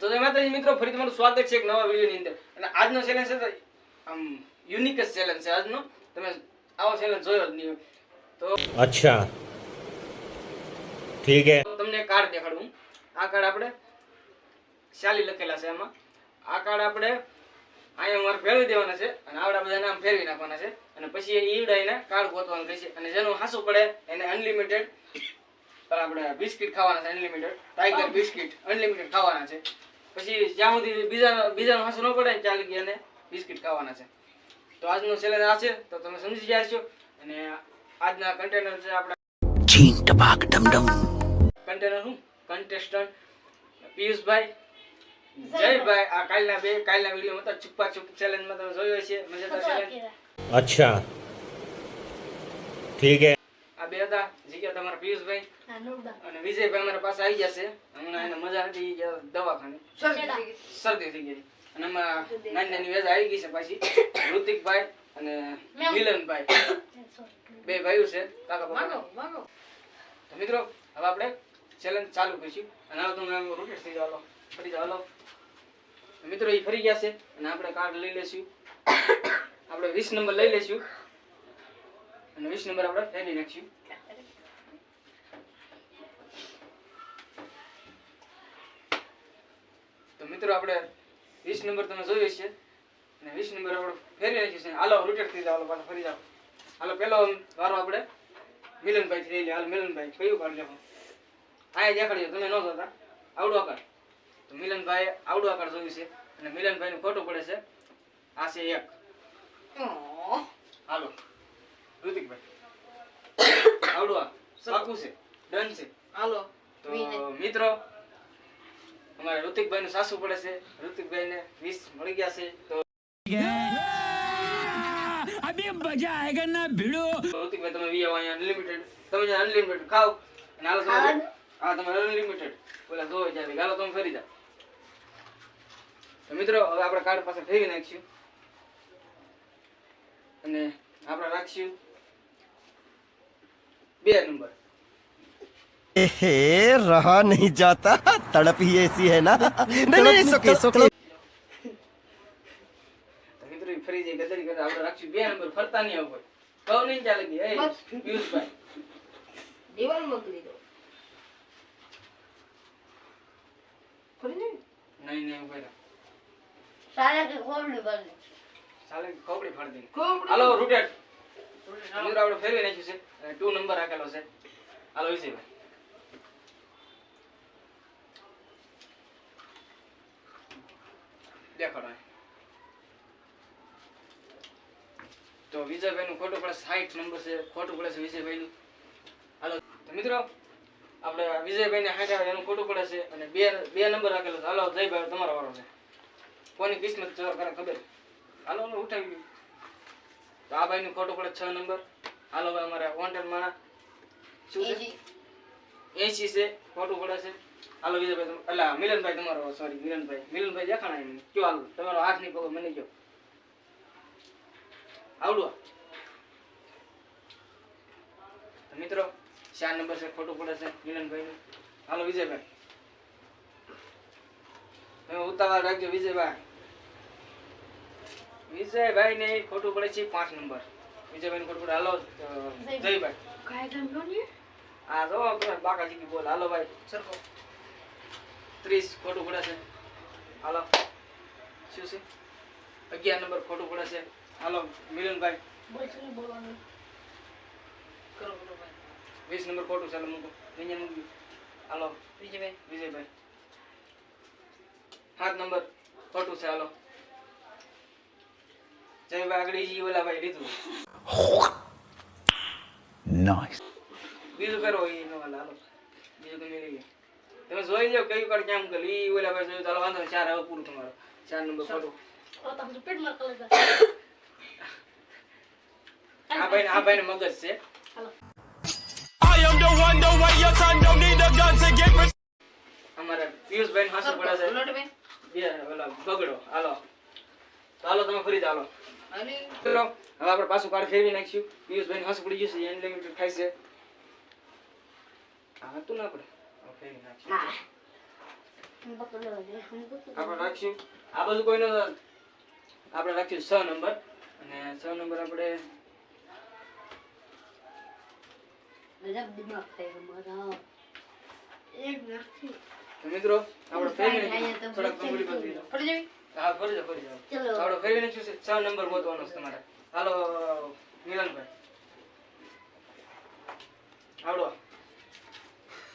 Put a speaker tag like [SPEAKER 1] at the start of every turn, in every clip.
[SPEAKER 1] તો માતાજી મિત્રો ફરી તમારું સ્વાગત છે એક નવા વિડીયોની અંદર. અને આજનો ચેલેન્જ છે આમ યુનિક જ ચેલેન્જ છે આજનો. તમે આવો ચેલેન્જ જોયો જ નહીં તો
[SPEAKER 2] અચ્છા. ઠીક
[SPEAKER 1] તમને કાર્ડ દેખાડું. આ કાર્ડ આપણે શાલી લખેલા છે એમાં. આ કાર્ડ આપણે અહીંયા મારે ફેરવી દેવાના છે અને આવડા બધા નામ ફેરવી નાખવાના છે. અને પછી એ ઈવડાઈને કાર્ડ ગોતવાનું રહેશે અને જેનું હાસું પડે એને અનલિમિટેડ આપણે બિસ્કિટ ખાવાના છે અનલિમિટેડ ટાઈગર બિસ્કિટ અનલિમિટેડ ખાવાના છે. પછી જ્યાં સુધી બીજા બીજાનો હાસો ન પડે ને ત્યાં લગી અને બિસ્કિટ ખાવાના છે. તો આજનો સેલેન આ છે તો તમે સમજી ગયા છો. અને આજના કન્ટેનર છે આપણા
[SPEAKER 3] ચીન ટપાક ડમડમ.
[SPEAKER 1] કન્ટેનર હું? કન્ટેસ્ટન્ટ પિયુષભાઈ. જયભાઈ આ કાલના બે કાલના વીડિયો મતલબ છુપા છુપ ચેલેન્જમાં તમે જોયો છે મજેદાર ચેલેન્જ
[SPEAKER 2] અચ્છા. ઠીક હે.
[SPEAKER 1] આ બે હતા. જગ્યા તમારા પિયુષભાઈ અને વિજયભાઈ અમારા પાસે આવી જશે હમણાં એને મજા નથી ગયા દવાખાને. શરદી થઈ ગઈ. અને અમારા નાની નાની વેજ આવી ગઈ છે પાછી. ઋતિકભાઈ અને મિલનભાઈ. બે ભાઈઓ છે. કાકા તો મિત્રો હવે આપણે ચેલેન્જ ચાલુ કરીશું. અને હવે તમે રોટેટ થઈ જાવ ફરી જાવ હાલો. મિત્રો એ ફરી ગયા છે. અને આપણે કાર્ડ લઈ લેશું આપણે વીસ નંબર લઈ લેશું અને વીસ નંબર આપણે ફેરી નાખશું. તો મિત્રો આપણે વીસ નંબર તમે જોઈએ છે અને વીસ નંબર આપણે ફેરી નાખ્યું છે. હાલો રોટેટ થઈ જાવ હાલો પાછા ફરી જાવ હાલો પેલો વારો આપણે મિલનભાઈ થઈ હાલ મિલનભાઈ કયું કાર્ડ લેવું? આ દેખાડ્યો તમે ન જોતા. આવડું આકાર. તો મિલનભાઈ આવડું આકાર જોયું છે. અને મિલનભાઈ નું ખોટું પડે છે. આ છે એક. હાલો. ઋતિકભાઈ આવડું આ. પાકું છે. ડન છે.
[SPEAKER 4] હાલો.
[SPEAKER 1] તો મિત્રો અમારે ઋતિકભાઈ નું સાસુ પડે છે. ઋતિકભાઈ ને વીસ મળી ગયા છે. તો તો ઋતિકભાઈ તમે વી આવો અહીંયા અનલિમિટેડ તમે અનલિમિટેડ ખાઓ અને હાલો તમે હા તમે અનલિમિટેડ બોલા જો જાવે ગાલો તમે ફરી જાઓ. તો મિત્રો હવે આપણે કાર્ડ પાસે ફેરવી નાખીશું. અને આપણે રાખશું બે નંબર
[SPEAKER 3] हे रहा नहीं जाता तड़प ही ऐसी है ना नहीं नहीं सुके सुके
[SPEAKER 1] તો મિત્રો ઈ ફરી જાય ગદરી કરે આપણે રાખશું બે નંબર ફરતા નહીં આવું કોઈ કહું નહીં ચાલે કે એ પિયુષભાઈ
[SPEAKER 4] દિવાલ મોકલી દો ફરી નહીં
[SPEAKER 1] નહીં નહીં ઉભા રહો.
[SPEAKER 5] સારા કે ખોબડી બને
[SPEAKER 1] ચાલે કે ફાડી દે.
[SPEAKER 4] ખોપડી.
[SPEAKER 1] હાલો રૂટેટ. મિત્રો આપણે ફેરવી નાખ્યું છે. ટુ નંબર રાખેલો છે. હાલો વિજયભાઈ દેખાડો તો વિજયભાઈ નું ખોટું પડે સાઈઠ નંબર છે. ખોટું પડે છે વિજયભાઈ નું હાલો તો મિત્રો આપણે વિજયભાઈ ને આવે એનું ખોટું પડે છે. અને બે બે નંબર રાખેલો છે. હાલો જયભાઈ તમારો વારો છે. કોની કિસ્મત ખબર. હાલો હાલો ઉઠાવી ગયું. તો આ ભાઈ નું ખોટું પડે છ નંબર. હાલો ભાઈ અમારે વોન્ટેડ માણા. શું છે? એસી. છે ખોટું પડે છે. હાલો વિજયભાઈ અલા મિલનભાઈ તમારો સોરી મિલનભાઈ. મિલનભાઈ દેખાણા એમ કયો હાલો તમારો હાથ નહીં પગો મને કયો. આવડું? મિત્રો ચાર નંબર છે ખોટું પડે છે મિલનભાઈ હાલો વિજયભાઈ. તમે ઉતાવળ રાખજો વિજયભાઈ. વિજયભાઈ ને ખોટું પડે છે પાંચ નંબર. વિજયભાઈ ને ખોટું પડે. હાલો જયભાઈ આ જો બાકાજી કી બોલ. હાલો ભાઈ. સરખો. ત્રીસ ખોટું પડે છે. હાલો. શું છે? અગિયાર નંબર ખોટું પડે છે. હાલો મિલનભાઈ. કરો વીસ નંબર ખોટું ચાલો મૂકો. અહીંયા મૂકી હાલો. વિજયભાઈ. વિજયભાઈ. સાત નંબર ખોટું છે હાલો. આ ભાઈ આ ભાઈ મગજ છે. I
[SPEAKER 4] am the
[SPEAKER 1] અમારા પિયુષભાઈ બગડો હાલો ચાલો તમે ફરી ચાલો ચલો હવે આપણે પાછું કાર્ડ ફેરવી નાખ્યું પિયુષભાઈ હસ પડી જશે અનલિમિટેડ ખાય છે. આ હતું ના પડે ફેરવી નાખશું.
[SPEAKER 5] હા.
[SPEAKER 1] આપણે રાખશું. આ બધું કોઈનો આપણે રાખ્યું છ નંબર. અને છ નંબર આપણે તો મિત્રો આપણે ફેરવી
[SPEAKER 5] તો
[SPEAKER 1] થોડાક
[SPEAKER 5] બચે
[SPEAKER 1] complete હા ફરી જાઓ ફરી જાઓ.
[SPEAKER 5] ચાલો.
[SPEAKER 1] ફેરવી નાખ્યું છે. છ નંબર ગોતવાનો છે તમારે. હાલો મિલનભાઈ. આવડો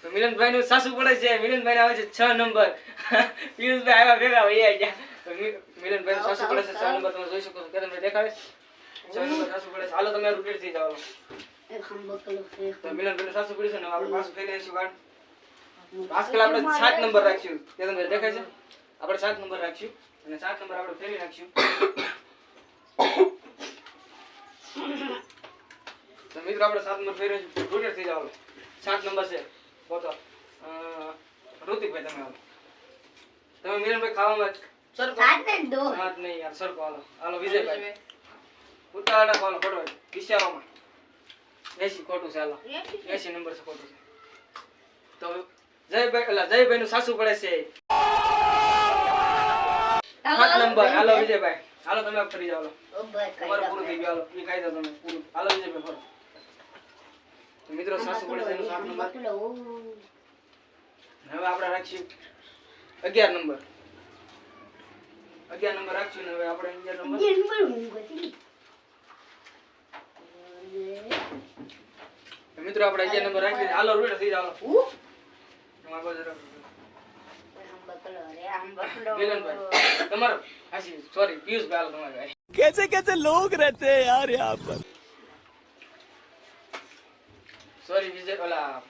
[SPEAKER 1] તો મિલનભાઈ નું સાસુ પડે છે. મિલનભાઈ આવે છે છ નંબર. પિયુષભાઈ આવ્યા ભેગા હોય ગયા. મિલનભાઈ નું સાસુ પડે છે. છ નંબર તમે જોઈ શકો છો. કેતનભાઈ દેખાડે છ? નંબર સાસુ પડે છે. હાલો તમે રૂપેટ થઈ જાઓ. તો મિલનભાઈ નું સાસુ પડ્યું છે ને આપણે પાછું ફેરી નાખીશું કાર્ડ આજકાલ આપણે સાત નંબર રાખશું કેતનભાઈ દેખાય છે? આપણે સાત નંબર રાખશું અને સાત નંબર આપણે ફેરવી નાખશું. તો મિત્રો આપણે સાત નંબર ફેરવી રોટેટ થઈ જાવ સાત નંબર છે. બોતો અ, ઋતિકભાઈ તમે આવો તમે મિલનભાઈ ખાવામાં
[SPEAKER 4] સર
[SPEAKER 5] સાત
[SPEAKER 1] હાથ નહીં યાર સરખો હાલો. હાલો વિજયભાઈ. ઉતાવળા હાલો ખોટો વિચારોમાં. એસી ખોટું છે હાલો. એસી નંબર છે ખોટું છે. તો જયભાઈ એટલે જયભાઈ નું સાસુ પડે છે. સાત નંબર. હાલો વિજયભાઈ. હાલો તમે ફરી જાઓ તમારું પૂરું થઈ ગયું હાલો. એ જાઓ તમે પૂરું. હાલો વિજયભાઈ ફરો. મિત્રો સાસુ પડે સાત નંબર. હવે આપણે રાખશું. અગિયાર નંબર. અગિયાર નંબર રાખશું ને હવે આપણે અગિયાર નંબર. મિત્રો આપણે અગિયાર નંબર રાખીએ. હાલો રૂટ થઈ જાઓ તમારા બાજુ તમારો હાસી સોરી પિયુષભાઈ હાલો તમારે ભાઈ
[SPEAKER 3] कैसे कैसे लोग रहते हैं यार यहाँ पर
[SPEAKER 1] સોરી વિજય ઓલા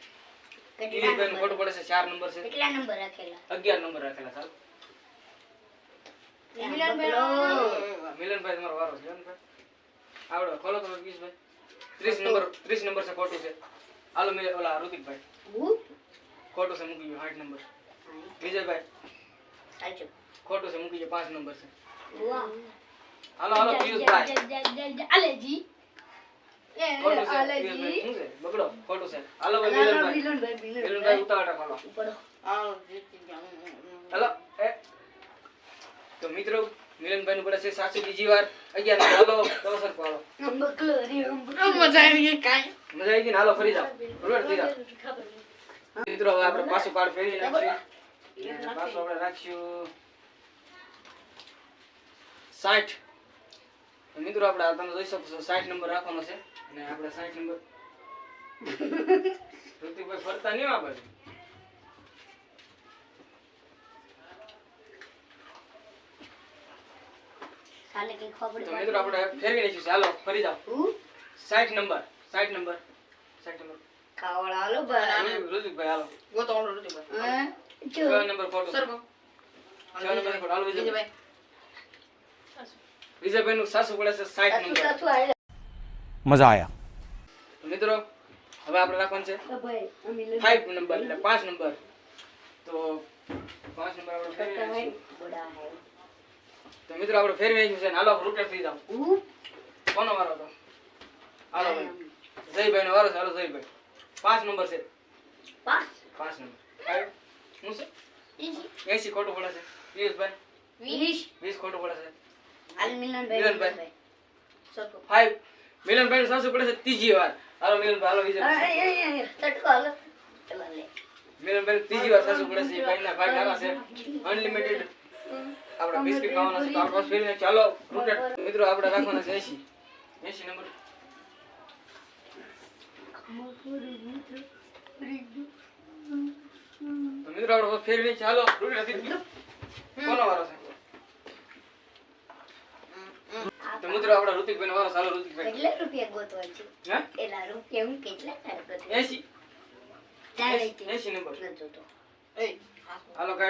[SPEAKER 5] કેટલા
[SPEAKER 1] પિયુષભાઈ ખોટું પડે છે ચાર નંબર છે
[SPEAKER 5] કેટલા નંબર રાખેલા
[SPEAKER 1] અગિયાર નંબર રાખેલા સારું
[SPEAKER 5] મિલનભાઈ
[SPEAKER 1] મિલનભાઈ તમારો વારો છે મિલનભાઈ આવડો ખોલો તમે પિયુષભાઈ ત્રીસ નંબર ત્રીસ નંબર છે ખોટું છે હાલો મિલ ઓલા ઋતિકભાઈ
[SPEAKER 5] હું
[SPEAKER 1] ખોટું છે મૂકી ગયું આઠ નંબર વિજયભાઈ.
[SPEAKER 5] સાચું.
[SPEAKER 1] ખોટું છે મૂકી ગયું પાંચ નંબર છે. હાલો હાલો પિયુષભાઈ.
[SPEAKER 5] આલેજી.
[SPEAKER 1] ખોટું છે પિયુષભાઈ શું છે? બગડો. ખોટું છે. હાલો ભાઈ મિલનભાઈ
[SPEAKER 5] મિલનભાઈ
[SPEAKER 1] મિલનભાઈ ઉતાવળા હાલો. એ. તો મિત્રો મિલનભાઈ નું પડે છે સાસુ બીજી વાર અગિયાર. હાલો તમે સરખો હાલો.
[SPEAKER 5] હમ પકડો રે હમ પકડો
[SPEAKER 4] મજા આવી ગઈ કાંઈ.
[SPEAKER 1] મજા આવી ગઈ હાલો ફરી જાઓ. રોડ થઈ જાઓ. મિત્રો હવે આપણે પાછું કાર્ડ ફેરી અને પાછું આપણે રાખશું સાઠ મિત્રો આપણે તમે જોઈ શકો છો સાઠ નંબર રાખવાનો છે અને આપણે સાઠ નંબર ઋતિકભાઈ ફરતા નહીં આપણે
[SPEAKER 5] ખાલી કઈ ખબર
[SPEAKER 1] તો મિત્રો આપણે ફેરવી નાખીશું હાલો ફરી જાઓ
[SPEAKER 5] હું
[SPEAKER 1] સાઠ નંબર સાઠ નંબર સાઠ નંબર
[SPEAKER 5] ખાવડા હાલો ભાઈ
[SPEAKER 1] ઋતિકભાઈ હાલો
[SPEAKER 4] ગોતો ઋતુભાઈ
[SPEAKER 5] હા
[SPEAKER 3] મજા
[SPEAKER 1] આયા. મિત્રો હવે આપણે રાખવાનું છે પાંચ નંબર તો પાંચ નંબર આપણે ફેરવી મિત્રો આપણે ફેરવી છે હાલો રૂટે થઈ જાવ કોનો વારો હતો? હાલો ભાઈ. જયભાઈ નો વારો છે. હાલો જયભાઈ. પાંચ નંબર છે. એસી ખોટું પડે છે. પિયુષભાઈ.
[SPEAKER 5] વીસ.
[SPEAKER 1] વીસ ખોટું પડે છે.
[SPEAKER 5] હાલ મિલનભાઈ
[SPEAKER 1] મિલનભાઈ.
[SPEAKER 5] મિલનભાઈ.
[SPEAKER 4] સરખો.
[SPEAKER 1] ફાઈવ મિલનભાઈ સાસુ પડે છે ત્રીજી વાર. હાલો મિલનભાઈ હાલો
[SPEAKER 5] તટકો ચલો લે.
[SPEAKER 1] મિલનભાઈ ત્રીજી વાર સાસુ પડે છે. ભાઈના ભાઈ છે. અનલિમિટેડ આપણે બિસ્કિટ ખાવાના છે. તો આપણે પાછું ચાલો. મિત્રો આપણે રાખવાના છે એસી. એસી નંબર તો મિત્રો આપણે ફેરવી ચાલો રૂટેડ થઈ કોનો વારો છે તો મિત્રો આપણે ઋતિકભાઈ વારો ચાલો ઋતિકભાઈ
[SPEAKER 5] કેટલા રૂપિયા ગોતવા છે
[SPEAKER 1] હે
[SPEAKER 5] એટલા રૂપિયા હું કેટલા થાય ગોતવા?
[SPEAKER 1] એસી
[SPEAKER 5] ચાલે
[SPEAKER 1] એસી
[SPEAKER 5] છે.
[SPEAKER 1] એસી નંબર
[SPEAKER 5] નતો
[SPEAKER 4] એ
[SPEAKER 1] હાલો હવે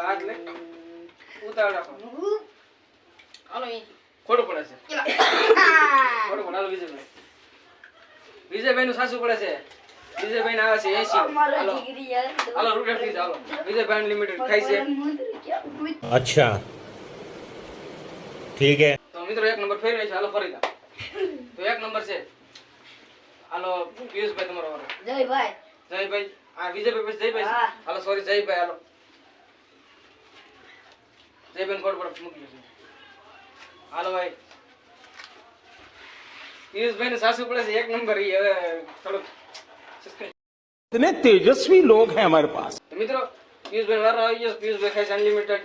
[SPEAKER 1] હાથ લે ઉતાવળ રાખો
[SPEAKER 4] હાલો
[SPEAKER 1] ખોટું પડે છે. ખોટું પડે હાલો વિજયભાઈ વિજયભાઈ નું સાસુ પડે છે વિજયભાઈ આવે છે એસી હાલો. હાલો રૂટ ફીસ વિજયભાઈ લિમિટેડ ખાઈ છે.
[SPEAKER 2] અચ્છા. ઠીક હે.
[SPEAKER 1] તો મિત્રો એક નંબર ફેરવે છે હાલો ફરી તો એક નંબર છે. હાલો પિયુષભાઈ તમારો વારો.
[SPEAKER 5] જયભાઈ.
[SPEAKER 1] જયભાઈ આ વિજયભાઈ પછી જયભાઈ હાલો સોરી જયભાઈ હાલો. જયભાઈ કોડ પર મૂકી છે હાલો ભાઈ. પિયુષભાઈ ને સાસુ પડે છે એક નંબર એ હવે થોડુંક
[SPEAKER 2] इतने तेजस्वी लोग हैं हमारे पास
[SPEAKER 1] તો મિત્રો પિયુષભાઈ વારો આવી ગયો છે. પિયુષભાઈ ખાય છે અનલિમિટેડ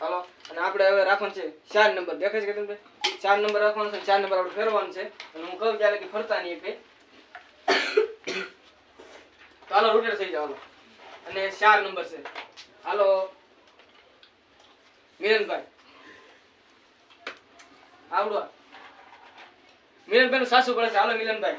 [SPEAKER 1] હાલો અને આપણે હવે રાખવાનું છે ચાર નંબર દેખાય છે કે તમને ચાર નંબર રાખવાનું છે ચાર નંબર આપણે ફેરવાનું છે અને હું કહું ત્યારે કે ફરતા નહીં કઈ તો હાલો રોટેટ થઈ જાવ હાલો અને ચાર નંબર છે હાલો મિલનભાઈ આવડો મિલનભાઈ નું સાસુ પડે છે હાલો મિલનભાઈ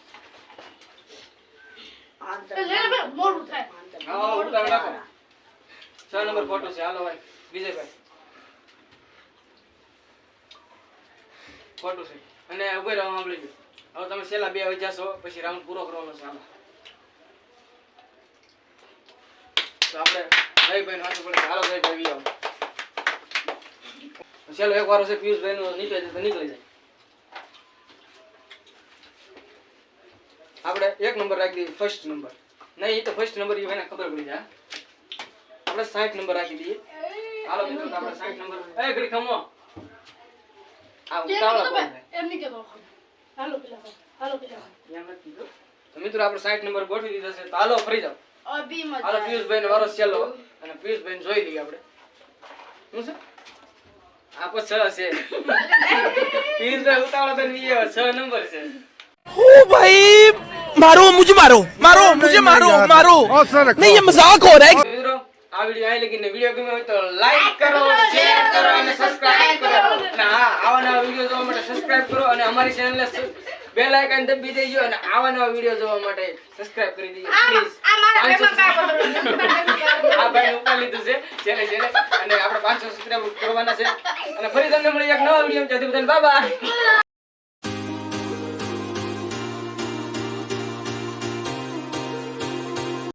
[SPEAKER 4] મોડું થાય.
[SPEAKER 1] હા હા, ઉતાવળ છ નંબર ફોટો છે. હાલો ભાઈ વિજયભાઈ. ફોટો છે. અને ઊભી રહો સાંભળી લો હવે તમે છેલ્લા બે વાગ્યા જશો પછી રાઉન્ડ પૂરો કરવાનો છે. હાલો. તો આપણે ભાઈ ભાઈ વાંચવું પડે. હાલો આવો. ચાલો એક વાર છે પિયુષભાઈ નું નીકળે છે તો નીકળી જાય આપણે એક નંબર રાખી દઈએ ફર્સ્ટ નંબર. નહીં એ તો ફર્સ્ટ નંબર એ ભાઈને ખબર પડી જાય. આપણે સાઠ નંબર રાખી દઈએ. હાલો મિત્રો આપણે સાઠ નંબર. એ ઘડી ખમો આ મિત્રો આપણે સાઠ નંબર ગોઠવી દીધા છે. તો ફરી જાઓ. હાલો પિયુષભાઈ વારો છેલ્લો. અને પિયુષભાઈ જોઈ લઈએ આપણે. શું છે? આ પર છ છે. પિયુષભાઈ ઉતાવળા તો છ નંબર છે.
[SPEAKER 6] मारो मुझे मारो મારો मुझे मारो मारो नहीं ये मजाक हो रहा है
[SPEAKER 1] મિત્રો આ વિડીયો અહીં લગીને વિડીયો ગમ્યો હોય તો લાઈક કરો શેર કરો અને સબસ્ક્રાઇબ કરો અને હા આવા નવા વિડીયો જોવા માટે સબસ્ક્રાઇબ કરો અને અમારી ચેનલને બેલ આઇકન દબાવી દેજો અને આવા નવા વિડીયો જોવા માટે સબસ્ક્રાઇબ કરી દેજો પ્લીઝ
[SPEAKER 4] આ મારા પેપર કાગળ
[SPEAKER 1] આ ભાઈ ઉપર લીધું છે જેને જેને અને આપણે 500 સબસ્ક્રાઇબ કરવાના છે અને ફરી તમને મળી એક નવા વિડીયો ત્યાંથી બધાને બાય બાય